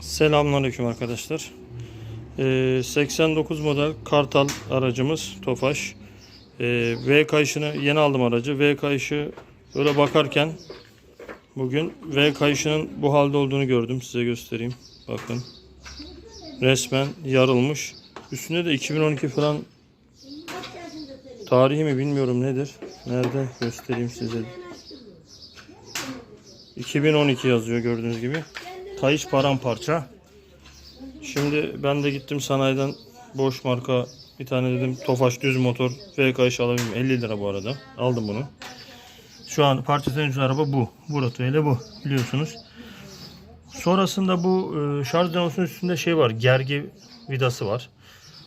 Selamünaleyküm arkadaşlar. Ee, 89 model Kartal aracımız Tofaş. Ee, V kayışını yeni aldım aracı. V kayışı böyle bakarken bugün V kayışının bu halde olduğunu gördüm. Size göstereyim. Bakın. Resmen yarılmış. Üstünde de 2012 falan tarihi mi bilmiyorum nedir. Nerede göstereyim size. 2012 yazıyor gördüğünüz gibi. Kayış paramparça. Şimdi ben de gittim sanayiden boş marka bir tane dedim Tofaş düz motor V kayış alabilirim. 50 lira bu arada. Aldım bunu. Şu an parçası en ucuz araba bu. Bu rotayla bu biliyorsunuz. Sonrasında bu e, şarj dinosunun üstünde şey var. Gergi vidası var.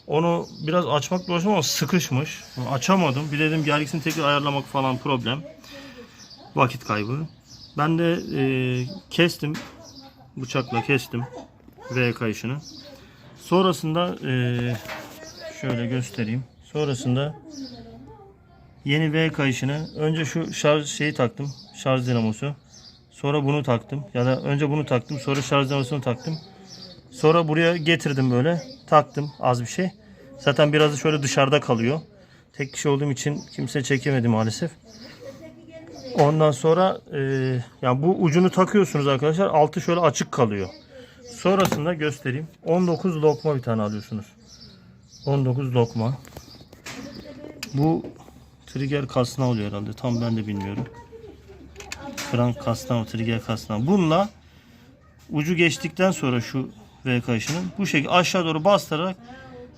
Onu biraz açmak uğraştım ama sıkışmış. Açamadım. Bir dedim gergisini tekrar ayarlamak falan problem. Vakit kaybı. Ben de e, kestim. Bıçakla kestim. V kayışını. Sonrasında e, şöyle göstereyim. Sonrasında yeni V kayışını önce şu şarj şeyi taktım. Şarj dinamosu. Sonra bunu taktım. Ya da önce bunu taktım. Sonra şarj dinamosunu taktım. Sonra buraya getirdim böyle. Taktım az bir şey. Zaten birazı şöyle dışarıda kalıyor. Tek kişi olduğum için kimse çekemedi maalesef. Ondan sonra e, yani bu ucunu takıyorsunuz arkadaşlar. Altı şöyle açık kalıyor. Sonrasında göstereyim. 19 lokma bir tane alıyorsunuz. 19 lokma. Bu trigger kasna oluyor herhalde. Tam ben de bilmiyorum. Frank kasna trigger kasna? Bununla ucu geçtikten sonra şu V kayışının bu şekilde aşağı doğru bastırarak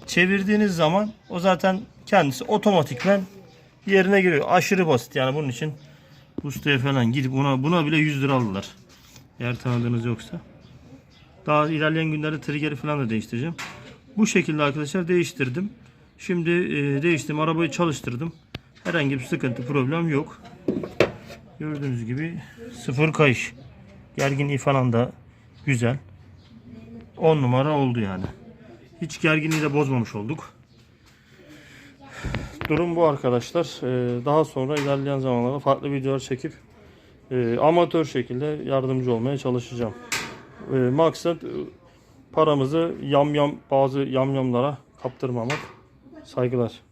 çevirdiğiniz zaman o zaten kendisi otomatikmen yerine giriyor. Aşırı basit yani bunun için ustaya falan gidip buna buna bile 100 lira aldılar. Eğer tanıdığınız yoksa. Daha ilerleyen günlerde triggeri falan da değiştireceğim. Bu şekilde arkadaşlar değiştirdim. Şimdi e, değiştim. Arabayı çalıştırdım. Herhangi bir sıkıntı problem yok. Gördüğünüz gibi sıfır kayış. Gerginliği falan da güzel. 10 numara oldu yani. Hiç gerginliği de bozmamış olduk. Durum bu arkadaşlar. Ee, daha sonra ilerleyen zamanlarda farklı videolar çekip e, amatör şekilde yardımcı olmaya çalışacağım. E, maksat paramızı yamyam bazı yamyamlara kaptırmamak. Saygılar.